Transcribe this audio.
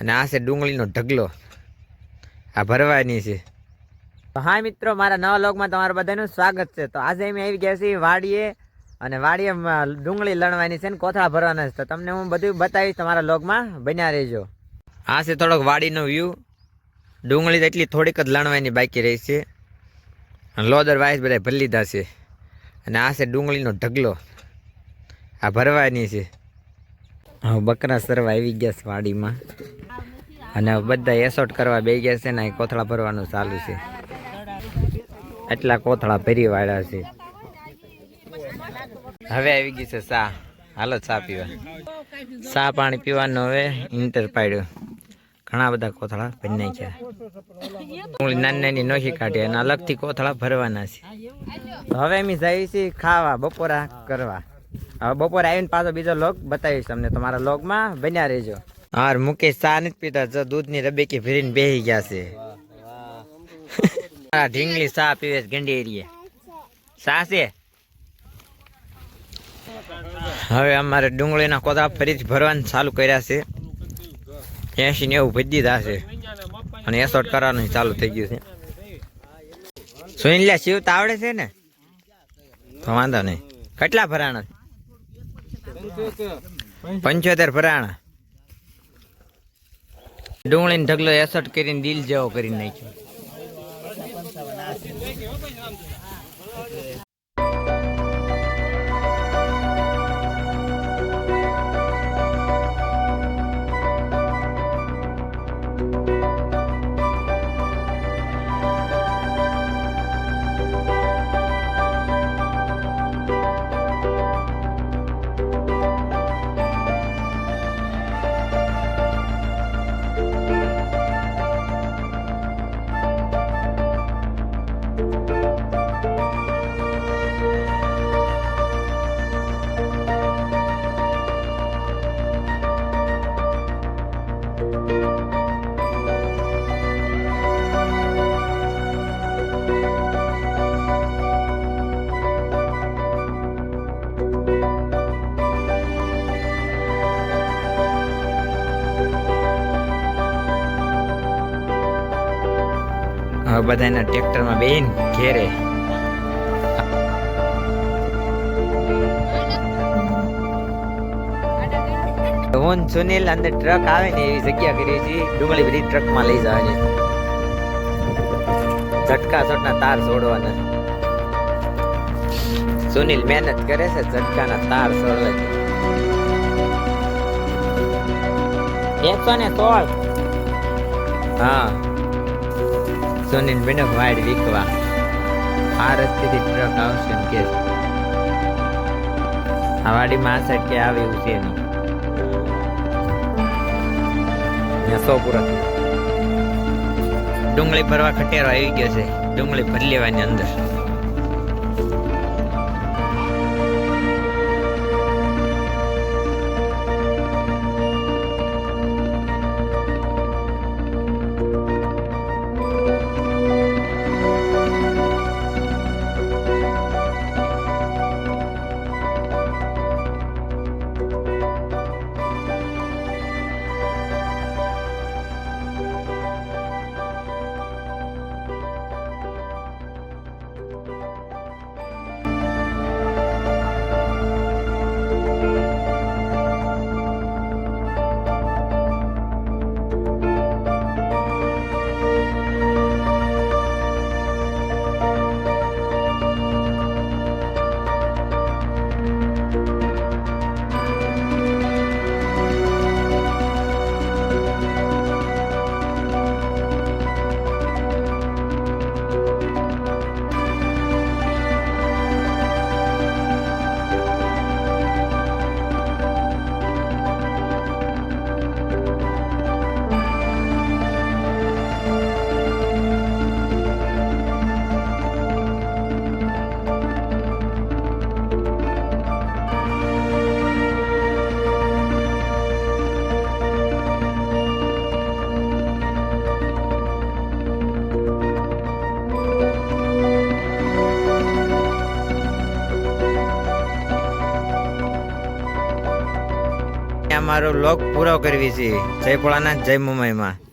અને આ છે ડુંગળીનો ઢગલો. આ ભરવાની છે. તો હા મિત્રો મારા નવા લોગમાં તમારું બધાનું સ્વાગત છે. તો આજે અમે આવી ગયા છીએ વાડીએ અને વાડીએ ડુંગળી લણવાની છે ને કોથળા ભરવાના છે. તો તમને હું બધું બતાવીશ તમારા લોગમાં બન્યા રહેજો. આ છે થોડોક વાડીનો વ્યૂ ડુંગળી તો એટલી થોડીક જ લણવાની બાકી રહી છે. અને લોદર વાઇસ બધા ભરી લીધા છે. અને આ છે ડુંગળીનો ઢગલો. આ ભરવાની છે. હા બકરા સરવા આવી ગયા છે વાડીમાં. અને બધા એસોટ કરવા બે ગયા છે ને અહીં કોથળા ભરવાનું ચાલુ છે. એટલા કોથળા ભરી વાળ્યા છે. હવે આવી ગઈ છે ચા. હાલો ચા પીવા. ચા પાણી પીવાનું હવે ઇન્ટર પાડ્યું. ઘણા બધા કોથળા ભરી નાખ્યા. નાની નાની નોખી કાઢી અને અલગથી કોથળા ભરવાના છે. હવે અમે જઈએ છીએ ખાવા, બપોરા કરવા. હવે બપોરે આવીને પાછો બીજો લોગ બતાવીશ તમને. તમારા લોગમાં બન્યા રહેજો. હાર મુકેશ ચા નથી પીતા જો દૂધની રબેકી ભરીને બેહી ગયા છે. આ ઢીંગલી ચા પીવે છે ગંડી એરીએ. ચા છે? હવે અમારે ડુંગળીના કોથળા ફરીથી ભરવાનું ચાલુ કર્યા છે. એસી નેવું ભજી દીધા છે. અને એસોટ કરવાનું ચાલુ થઈ ગયું છે. સુનિલ લે શિવ આવડે છે ને? તો વાંધો નહીં. કેટલા ભરાણા પંચોતેર ભરાણા. ડુંગળીનો ઢગલો એસટ કરીને દિલ જેવો કરી નાખ્યો. હવે બધાના ટ્રેક્ટરમાં બેન ઘેરે. હું સુનિલ અંદર ટ્રક આવે ને એવી જગ્યા કરી છે. ડુંગળી બધી ટ્રકમાં લઈ જવાની. ઝટકા ચોટના તાર છોડવાના. સુનિલ મહેનત કરે છે, ઝટકાના તાર છોડવા એકસો ને સોળ. હા. સુનિલ બેનો વાડ વીકવા. આ રસ્તેથી ટ્રક આવશે એમ કે. આ વાડીમાં આ સાઈડ કે આવે એવું છે નહીં ડુંગળી ભરવા ખટેરો આવી ગયો છે. ડુંગળી ભરી લેવાની અંદર. અમારો લોક પૂરો કરવી છે. જય ભોળાનાથ જય મુંબઈમાં.